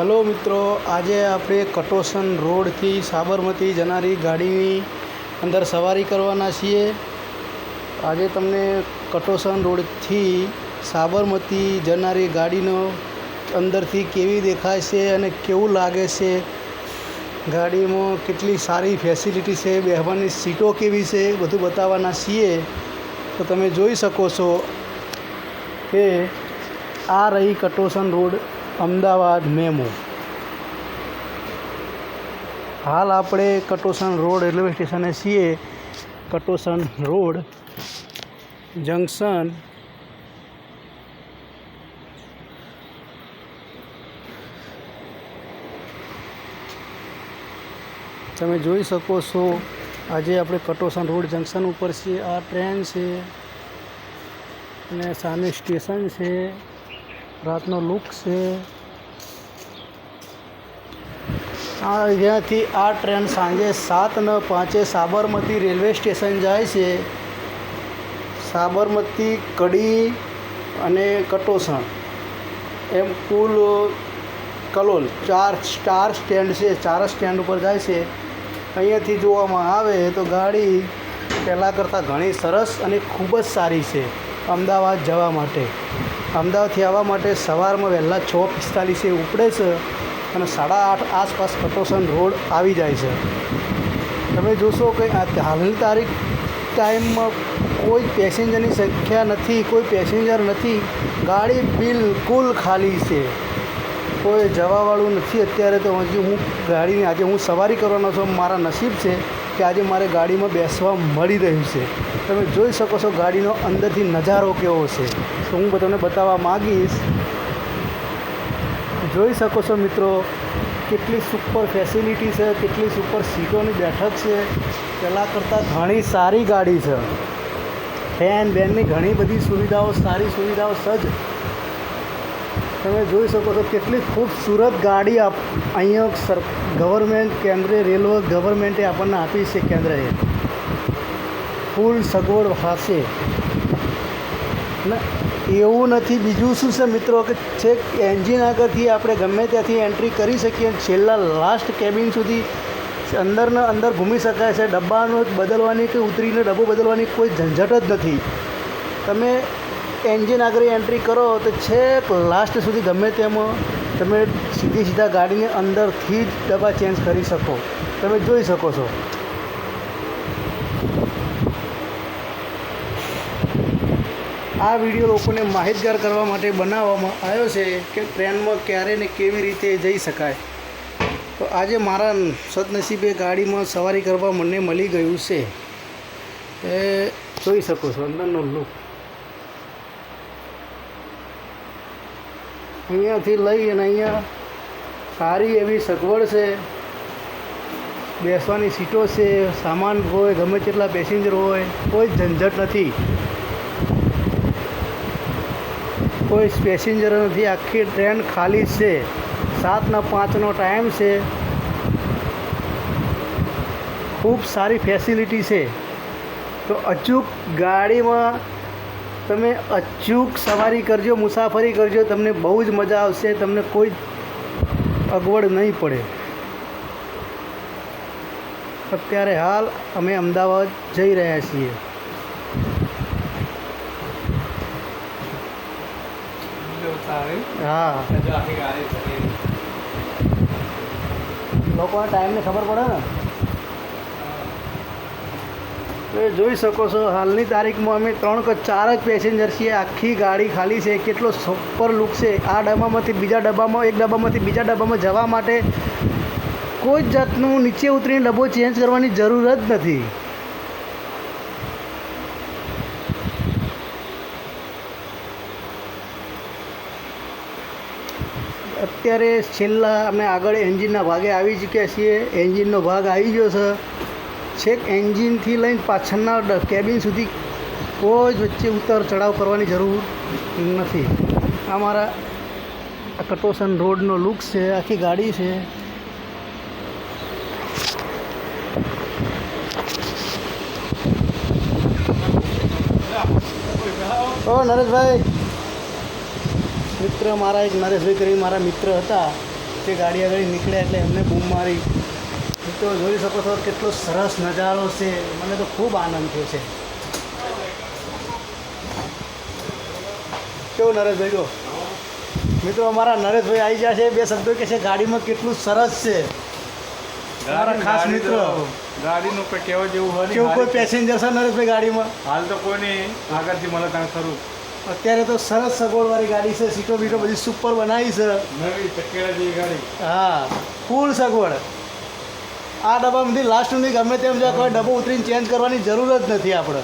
Hello મિત્રો, આજે આપણે કટોસન રોડથી સાબરમતી જનારી ગાડીની અંદર સવારી કરવાના છીએ. આજે તમને કટોસન રોડથી સાબરમતી જનારી ગાડીનો અંદરથી કેવી દેખાય છે અને કેવું લાગે છે? ગાડીમાં કેટલી સારી ફેસિલિટી છે, બેહવાની સીટો કેવી છે, બધું બતાવવાના છીએ. તો તમે જોઈ શકો છો કે આ રહી કટોસન રોડ અમદાવાદ મેમો. હાલ આપણે કટોસણ રોડ રેલવે સ્ટેશને છીએ. Katosan road, junction. તમે જોઈ શકો છો, આજે આપણે કટોસણ રોડ જંકશન ઉપર છીએ. આ ટ્રેન છે અને સામે સ્ટેશન છે. રાતનો લુક છે. આ આ ટ્રેન સાંજે સાત ને પાંચે સાબરમતી રેલવે સ્ટેશન જાય છે. સાબરમતી, કડી અને કટોસણ. એમ કુલ કલોલ ચાર સ્ટાર સ્ટેન્ડ છે, ચાર સ્ટેન્ડ ઉપર જાય છે. અહીંયાથી જોવામાં આવે તો ગાડી પહેલાં કરતાં ઘણી સરસ અને ખૂબ જ સારી છે. અમદાવાદ જવા માટે. અમદાવાદથી આવવા માટે સવારમાં વહેલા છ પિસ્તાલીસે ઉપડે છે અને સાડા આઠ આસપાસ કટોસન રોડ આવી જાય છે. તમે જોશો કે હાલની તારીખ ટાઈમમાં કોઈ પેસેન્જરની સંખ્યા નથી, કોઈ પેસેન્જર નથી. ગાડી બિલકુલ ખાલી છે. કોઈ જવાવાળું નથી. અત્યારે તો હજી હું ગાડીની આજે હું સવારી કરવાનો છું. મારા નસીબ છે. કે આજે મારે ગાડીમાં બેસવા મળી રહ્યું છે. તમે જોઈ શકો છો ગાડીનો અંદરથી નજારો કેવો છે. તો હું તમને બતાવવા માગીશ. જોઈ શકો છો મિત્રો, કેટલી સુપર ફેસિલિટી છે, કેટલી સુપર સીટોની બેઠક છે. પહેલાં કરતાં ઘણી સારી ગાડી છે. ફેન, બેનની ઘણી બધી સુવિધાઓ, સારી સુવિધાઓ સજ્જ તમે જોઈ શકો છો કેટલી ખૂબસૂરત ગાડી આપ અહીંયા સર, ગવર્મેન્ટ, કેન્દ્રીય રેલવે ગવર્મેન્ટે આપણને આપી છે, કેન્દ્રએ. ફૂલ સગવડ હશે. ને એવું નથી. બીજું શું છે મિત્રો કે છેક એન્જિન આગળથી આપણે ગમે ત્યાંથી એન્ટ્રી કરી શકીએ છેલ્લા લાસ્ટ કેબિન સુધી અંદરના, અંદર ઘૂમી શકાય છે. ડબ્બાનો બદલવાની કે ઉતરીને ડબ્બો બદલવાની કોઈ ઝંઝટ જ નથી. તમે એન્જિન આગળ એન્ટ્રી કરો તો છેક લાસ્ટ સુધી ગમે તેમાં તમે સીધી સીધા ગાડીની અંદરથી જ ડબ્બા ચેન્જ કરી શકો. તમે જોઈ શકો છો. આ વીડિયો લોકોને માહિતગાર કરવા માટે બનાવવામાં આવ્યો છે કે ટ્રેનમાં ક્યારે ને કેવી રીતે જઈ શકાય. તો આજે મારા સદનસીબે ગાડીમાં સવારી કરવા મને મળી ગયું છે. એ જોઈ શકો છો અંદરનો લુક અહીંયાથી લઈ અને અહીંયા સારી એવી સગવડ છે. બેસવાની સીટો છે, સામાન હોય, ગમે તેટલા પેસેન્જર હોય, કોઈ ઝંઝટ નથી. કોઈ પેસેન્જર નથી. આખી ટ્રેન ખાલી છે. સાતના પાંચનો ટાઈમ છે. ખૂબ સારી ફેસિલિટી છે. તો અચૂક ગાડીમાં તમે અચૂક સવારી કરજો મુસાફરી કરજો તમને બહુ જ મજા આવશે તમને કોઈ અગવડ નહીં પડે. અત્યારે હાલ અમે અમદાવાદ જઈ રહ્યા છીએ. હા. લોકોના ટાઈમને ખબર પડે ને? તો એ જોઈ શકો છો, હાલની તારીખમાં અમે ત્રણ કે ચાર જ પેસેન્જર છીએ. આખી ગાડી ખાલી છે, કેટલો સુપર લુક છે. આ ડબ્બામાંથી બીજા ડબ્બામાં, એક ડબ્બામાંથી બીજા ડબ્બામાં જવા માટે કોઈ જ જાતનું નીચે ઉતરીને ડબ્બો ચેન્જ કરવાની જરૂર જ નથી. અત્યારે છેલ્લા અમે આગળ એન્જિનના ભાગે આવી ચૂક્યા છીએ. એન્જિનનો ભાગ આવી ગયો છે. છેક એન્જિનથી લઈને પાછળના કેબિન સુધી કોઈ જ વચ્ચે ઉતર ચઢાવ કરવાની જરૂર નથી. આ મારા આ કટોસન રોડનો લુક છે, આખી ગાડી છે. ઓ નરેશભાઈ. મિત્ર, મારા એક નરેશભાઈ કરી મારા મિત્ર હતા. તે ગાડી આગળ નીકળે એટલે એમને બૂમ મારી. મિત્રો જોઈ શકો છો કેટલો સરસ નજારો છે. મને તો ખૂબ આનંદ થયો છે. કેવું નરેશભાઈ કહો? મિત્રો અમારા નરેશભાઈ આવી ગયા છે. બે શબ્દો કે છે ગાડીમાં કેટલું સરસ છે. ખાસ ગાડી મિત્રો. ગાડીનું કોઈ કહેવા જેવું હોય કેવું કોઈ પેસેન્જર છે નરેશભાઈ ગાડીમાં? હાલ તો કોઈ નહીં. આગળથી મળે ત્યાં ખરું અત્યારે તો સરસ સગવડવાળી ગાડી છે. સીટો બીટો બધી સુપર બનાવી છે. નવી ચકેડા જેવી ગાડી. હા ફૂલ સગવડ. આ ડબ્બામાંથી લાસ્ટ સુધી ગમે તેમ જો કોઈ ડબ્બો ઉતરીને ચેન્જ કરવાની જરૂર જ નથી આપણે.